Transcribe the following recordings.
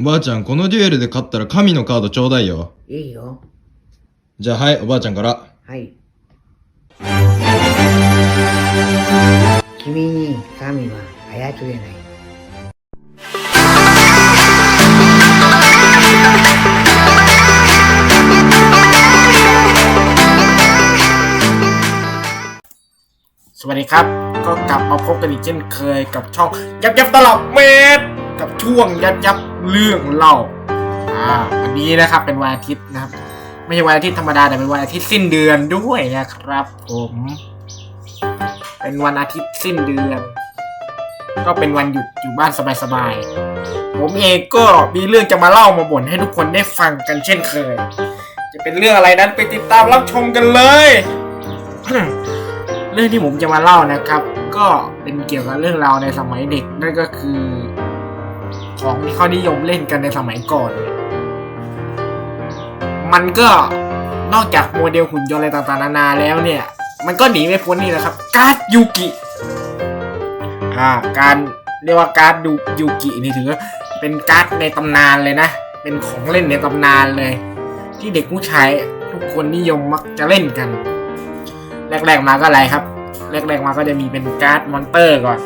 おばあちゃん、このデュエルで勝ったら神のカードちょうだいよ。いいよ。じゃあはい、おばあちゃんから。はい。君に神は操れない。สวัสดีครับ ก็กลับมาพบกันอีกเช่นเคยกับช่องยับยับตลับเมตร กับช่วงยับยับเรื่องเล่าอ่าวันนี้นะครับเป็นวันอาทิตย์นะครับ ไม่ใช่วันอาทิตย์ธรรมดาแต่เป็นวันอาทิตย์สิ้นเดือนด้วยนะครับ ผม เป็นวันอาทิตย์สิ้นเดือน ก็เป็นวันหยุดอยู่บ้านสบายๆผมเองก็มีเรื่องจะมาเล่ามาบ่นให้ทุกคนได้ฟังกันเช่นเคย จะเป็นเรื่องอะไรนั้นไปติดตามรับชมกันเลยเรื่องที่ผมจะมาเล่านะครับ ก็เป็นเกี่ยวกับเรื่องราวในสมัยเด็กนั่นก็คือ ของที่เขานิยมเล่นกันในสมัยก่อน มันก็นอกจากโมเดลหุ่นยนต์อะไรต่างๆนานาแล้วเนี่ย มันก็หนีไม่พ้นนี่แหละครับ การ์ดยูกิ อ่า การเรียกว่าการ์ดดูยูกินี่ถือว่าเป็นการ์ดในตำนานเลยนะ เป็นของเล่นในตำนานเลย ที่เด็กผู้ชายทุกคนนิยมมักจะเล่นกัน แรกๆมาก็อะไรครับ แรกๆมาก็จะมีเป็นการ์ดมอนเตอร์ก่อน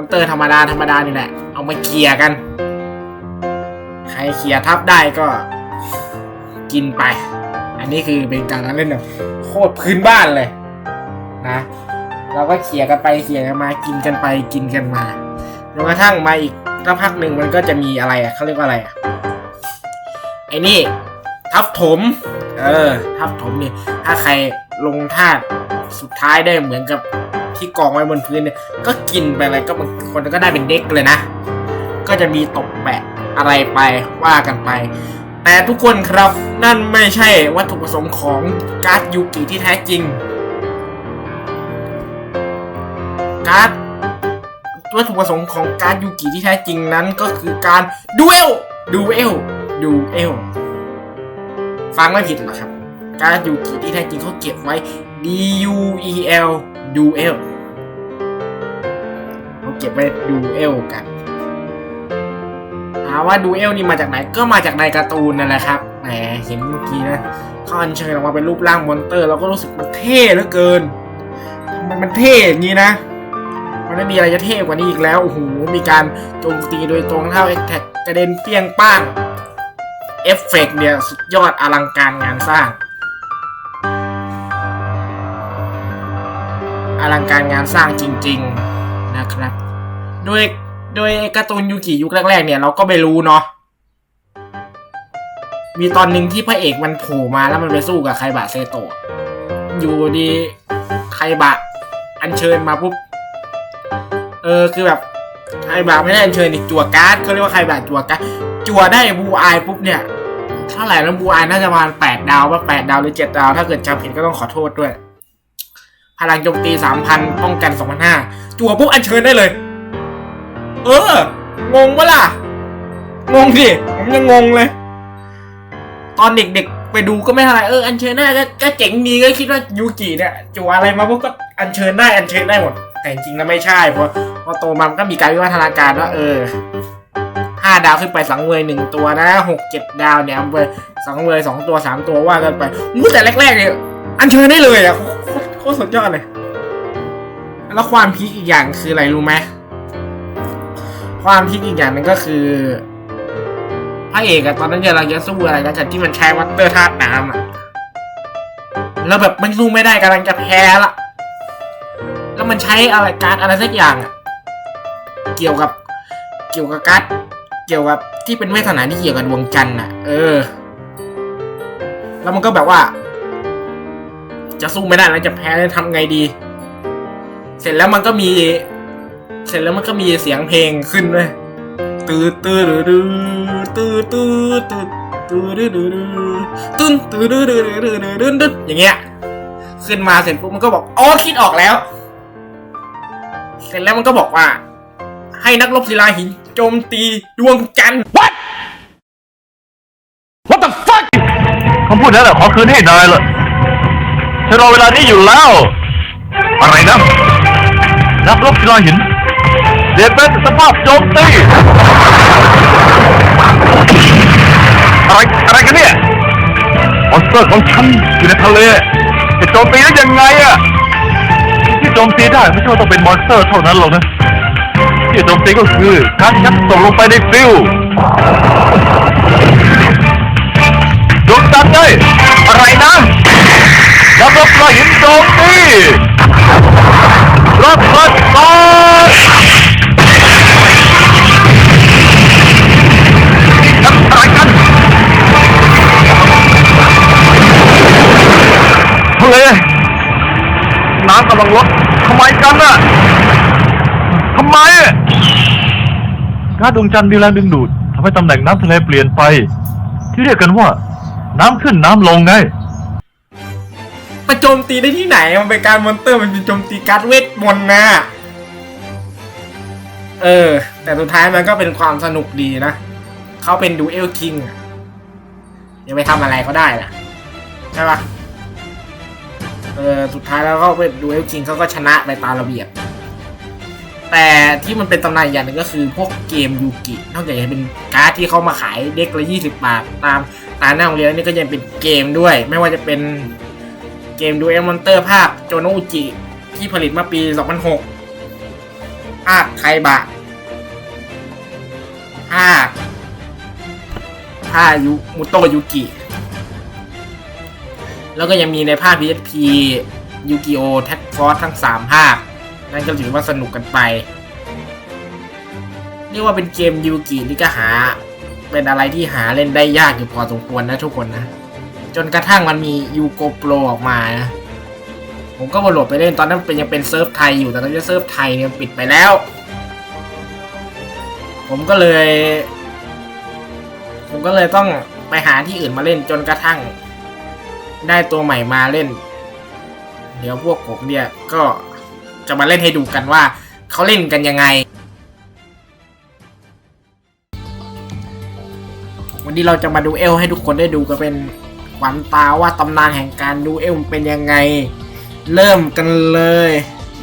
อนเตอร์ธรรมดาธรรมดานี่แหละ เอามาเคลียร์กัน ใครเคลียร์ทับได้ก็ กินไป อันนี้คือเป็นการเล่นแบบโคตรพื้นบ้านเลย นะ เราก็เคลียร์กันไปเคลียร์กันมา กินกันไปกินกันมาจนกระทั่งมาอีกสักพักหนึ่งมันก็จะมีอะไรอะเขาเรียกว่าอะไรอะไอ้นี่ ทับถม เออ ทับถมเนี่ยถ้าใครลงธาตุสุดท้ายได้เหมือนกับ ที่กองไว้บนพื้นเนี่ยก็กินไปอะไรก็บางคนก็ได้เป็นเด็กเลยนะ ก็จะมีตกแปะอะไรไปว่ากันไป แต่ทุกคนครับนั่นไม่ใช่วัตถุประสงค์ของการ์ดยูกิที่แท้จริง การ์ดวัตถุประสงค์ของการ์ดยูกิที่แท้จริงนั้นก็คือการดูเอลดูเอลดูเอลฟังไม่ผิดหรอครับ การดยูกิที่แท้จริงเขาเก็บไว้ D U E L Duel เก็บไว้ Duel กันถามว่า Duel นี่มาจากไหนก็มาจากในการ์ตูนนั่นแหละครับแหมเห็นเมื่อกี้นะเขาอัญเชิญออกมาเป็นรูปร่างมอนเตอร์ เราก็รู้สึกมันเท่เหลือเกินทำไมมันเท่อย่างนี้นะมันไม่มีอะไรจะเท่กว่านี้อีกแล้วโอ้โหมีการโจมตีโดยตรงเท่าเอ็กแท็กกระเด็นเปี้ยงป้างเอฟเฟกต์เนี่ยสุดยอดอลังการงานสร้าง อลังการงานสร้างจริง ๆ นะครับ โดยโดยการ์ตูนยูกิยุคแรกๆเนี่ยเราก็ไม่รู้เนาะมีตอนหนึ่งที่พระเอกมันโผล่มาแล้วมันไปสู้กับไคบะเซโตะอยู่ดีไคบะอัญเชิญมาปุ๊บเออคือแบบไคบะไม่ได้อัญเชิญอีกจั่วการ์ดเขาเรียกว่าไคบะจั่วการ์ดจั่วได้บูอายปุ๊บเนี่ยเท่าไหร่แล้วบูอายน่าจะประมาณแปดดาวว่าแปดดาวหรือเจ็ดดาว ถ้าเกิดจำผิดก็ต้องขอโทษด้วย พลังโจมตีสามพันป้องกันสองพันห้าจั่วปุ๊บอัญเชิญได้เลย เออ งงปะล่ะ งงดิ ผมยังงงเลย ตอนเด็กๆ ไปดูก็ไม่เท่าไรเออ อัญเชิญได้ก็เจ๋งดีก็คิดว่ายูกิเนี่ยจัวอะไรมาปุ๊บก็อัญเชิญได้อัญเชิญได้หมด แต่จริงๆแล้วไม่ใช่ เพราะพอโตมามันก็มีการวิวัฒนาการว่าเออห้าดาวขึ้นไปสังเวยหนึ่งตัวนะหกเจ็ดดาวเนี่ยไปสังเวยสองตัวสามตัวว่ากันไปมู้แต่แรกๆเนี่ยอันเชิญได้เลยอะโคตรสุดยอดเลย แล้วความพีคอีกอย่างคืออะไรรู้ไหม ความพีคอีกอย่างนึงก็คือพระเอกอะตอนนั้นเราจะสู้อะไรกันจากที่มันใช้วัตเตอร์ธาตุน้ำอะแล้วแบบมันสู้ไม่ได้กำลังจะแพ้ละแล้วมันใช้อะไรการดอะไรสักอย่างอะเกี่ยวกับเกี่ยวกับการ์ดเกี่ยวกับที่เป็นเวทนาที่เกี่ยวกับดวงจันทร์น่ะเออ แล้วมันก็แบบว่า จะสู้ไม่ได้แล้วจะแพ้ทำไงดี เสร็จแล้วมันก็มี เสร็จแล้วมันก็มีเสียงเพลงขึ้นด้วยตื้อตื้อตื้อตื้อตื้อตื้อตื้อตื้อตื้อตื้อตื้อตื้อตื้อตื้อตื้อตื้อตื้ออย่างเงี้ยขึ้นมาเสร็จปุ๊บมันก็บอกอ๋อคิดออกแล้ว เสร็จแล้วมันก็บอกว่า ให้นักรบศิลาหินโจมตีดวงจันทร์ What what the fuck คำพูดนั้นแหละขอคืนให้นายเลยฉันรอเวลานี้อยู่แล้ว อะไรนะนักรบศิลาหิน เด็ยนเป็นสภาพโจมตีอะไรอะไรกันเนี่ยมอนสเตอร์ของฉันอยู่ในทะเลจะโจมตีได้ยังไงอะที่โจมตีได้ไม่ใช่ว่าต้องเป็นมอนสเตอร์เท่านั้นหรอกนะที่โจมตีก็คือการยัดตกลงไปในฟิวโดนตัดได้อะไรนะรับรับหินโจมตีรับรับ ลังลดทำไมกันน่ะทำไมก๊าซดวงจันทร์มีแรงดึงดูดทำให้ตำแหน่งน้ำทะเลเปลี่ยนไป ที่เรียกกันว่า น้ำขึ้นน้ำลงไงมาโจมตีได้ที่ไหน มันเป็นการมอนเตอร์มันเป็นโจมตีการ์ดเวทมนต์นะเออ แต่สุดท้ายมันก็เป็นความสนุกดีนะ เขาเป็นดูเอลคิงอะยังไปทำอะไรเขาได้ล่ะ ใช่ปะเออสุดท้ายแล้วก็เป็นดูเอลคิงเขาก็ชนะไปตามระเบียบ แต่ที่มันเป็นตำนานอย่างหนึ่งก็คือพวกเกมยูกิ นอกจากจะเป็นการ์ดที่เขามาขายเด็กละยี่สิบบาท ตามตามหน้าโรงเรียนนี่ก็ยังเป็นเกมด้วย ไม่ว่าจะเป็นเกมดูเอลมอนเตอร์ภาคโจโนอุจิ ที่ผลิตมื่อปี 2006 ภาคไคบะ ภาคภาคยุมุโตยุกิ แล้วก็ยังมีในภาค PSP ยูกิโอแท็กฟอร์ทั้ง 3 ภาค นั่นก็ถือว่าสนุกกันไป เรียกว่าเป็นเกมยูกินี่ก็หา เป็นอะไรที่หาเล่นได้ยากอยู่พอสมควรนะทุกคนนะ จนกระทั่งมันมียูโกโปรออกมานะผมก็มาโหลดไปเล่นตอนนั้นเป็นยังเป็นเซิร์ฟไทยอยู่แต่ตอนนี้เซิร์ฟไทยเนี่ยปิดไปแล้ว ผมก็เลย ผมก็เลยต้องไปหาที่อื่นมาเล่นจนกระทั่ง ได้ตัวใหม่มาเล่น เดี๋ยวพวกผมเนี่ยก็จะมาเล่นให้ดูกันว่าเขาเล่นกันยังไง วันนี้เราจะมาดูเอลให้ทุกคนได้ดูกันเป็นขวัญตาว่าตำนานแห่งการดูเอลเป็นยังไง เริ่มกันเลย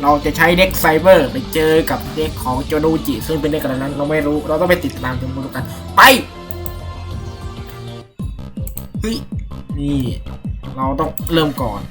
เราจะใช้เด็กไซเบอร์ ไปเจอกับเด็กของโจโนจิ ซึ่งเป็นเด็กอะไรนั้นเราไม่รู้ เราต้องไปติดตามจนรู้กัน ไปเฮ้ย นี่ เราต้องเริ่มก่อน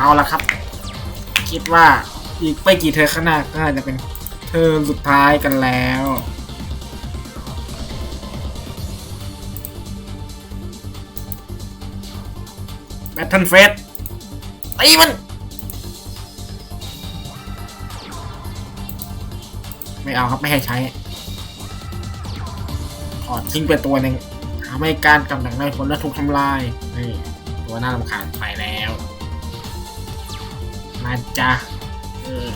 เอาละครับ คิดว่าอีกไม่กี่เทอข้างหน้าก็น่าจะเป็นเทอสุดท้ายกันแล้วแบทเทิลเฟสตีมันไม่เอาครับไม่ให้ใช้ถอดทิ้งไปตัวหนึ่งทำให้การกำลังในผลและถูกทำลายนี่ตัวน่ารำคาญไปแล้ว มาจ้ะเออ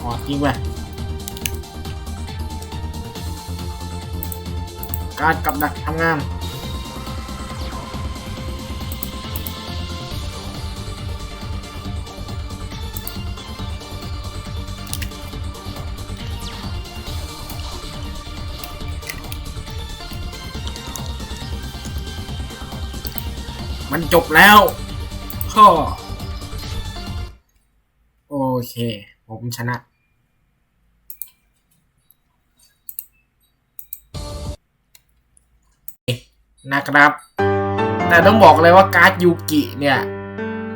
หอดทิ้งไปการกับดักทำงาน มันจบแล้วข้อโอเค ผมชนะ นะครับ แต่ต้องบอกเลยว่าการ์ดยูกิเนี่ย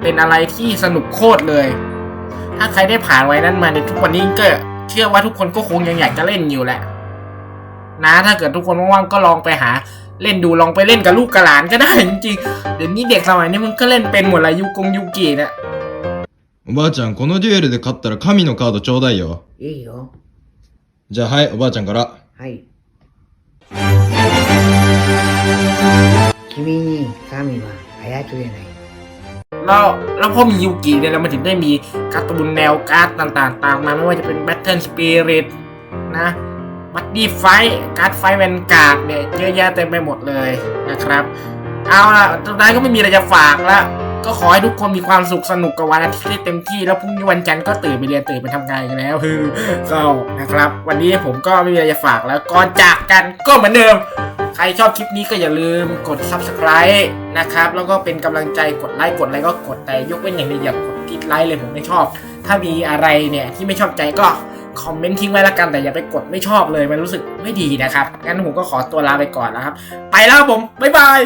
เป็นอะไรที่สนุกโคตรเลย ถ้าใครได้ผ่านไว้นั้นมาในทุกวันนี้ก็เชื่อว่าทุกคนก็คงยังอยากจะเล่นอยู่แหละ นะถ้าเกิดทุกคนว่างๆก็ลองไปหา เล่นดูลองไปเล่นกับลูกกับหลานก็ได้จริงๆ เดี๋ยวนี้เด็กสมัยนี้มันก็เล่นเป็นหมดละยูกงยูกิเนี่ย おばあちゃん、このデュエルで勝ったら神のカードちょうだいよ。いいよ。じゃあはい、おばあちゃんから。はい。君に神は操れない。 แล้วแล้วพอมียูกิเนี่ยแล้วมันถึงได้มีการ์ตูนแนวการ์ดต่างๆ ตามมาไม่ว่าจะเป็น Battle Spirit นะ บัดดี้ไฟการ์ดไฟแวนการ์ดเนี่ยเยอะแยะเต็มไปหมดเลยนะครับ เอาล่ะตอนนี้ก็ไม่มีอะไรจะฝากแล้วก็ขอให้ทุกคนมีความสุขสนุกกับวันอาทิตย์ได้เต็มที่ แล้วพรุ่งนี้วันจันทร์ก็ตื่นไปเรียนตื่นไปทำงานกันแล้วคือเศร้านะครับ วันนี้ผมก็ไม่มีอะไรจะฝากแล้วก่อนจากกันก็เหมือนเดิม ใครชอบคลิปนี้ก็อย่าลืมกด subscribe นะครับ แล้วก็เป็นกำลังใจกดไลค์กดอะไรก็กดแต่ยกเว้นอย่างเดียวอย่ากดทิดไลค์เลยผมไม่ชอบ ถ้ามีอะไรเนี่ยที่ไม่ชอบใจก็ คอมเมนต์ทิ้งไว้ละกันแต่อย่าไปกดไม่ชอบเลยมันรู้สึกไม่ดีนะครับงั้นผมก็ขอตัวลาไปก่อนนะครับ ไปแล้วผมบ๊ายบาย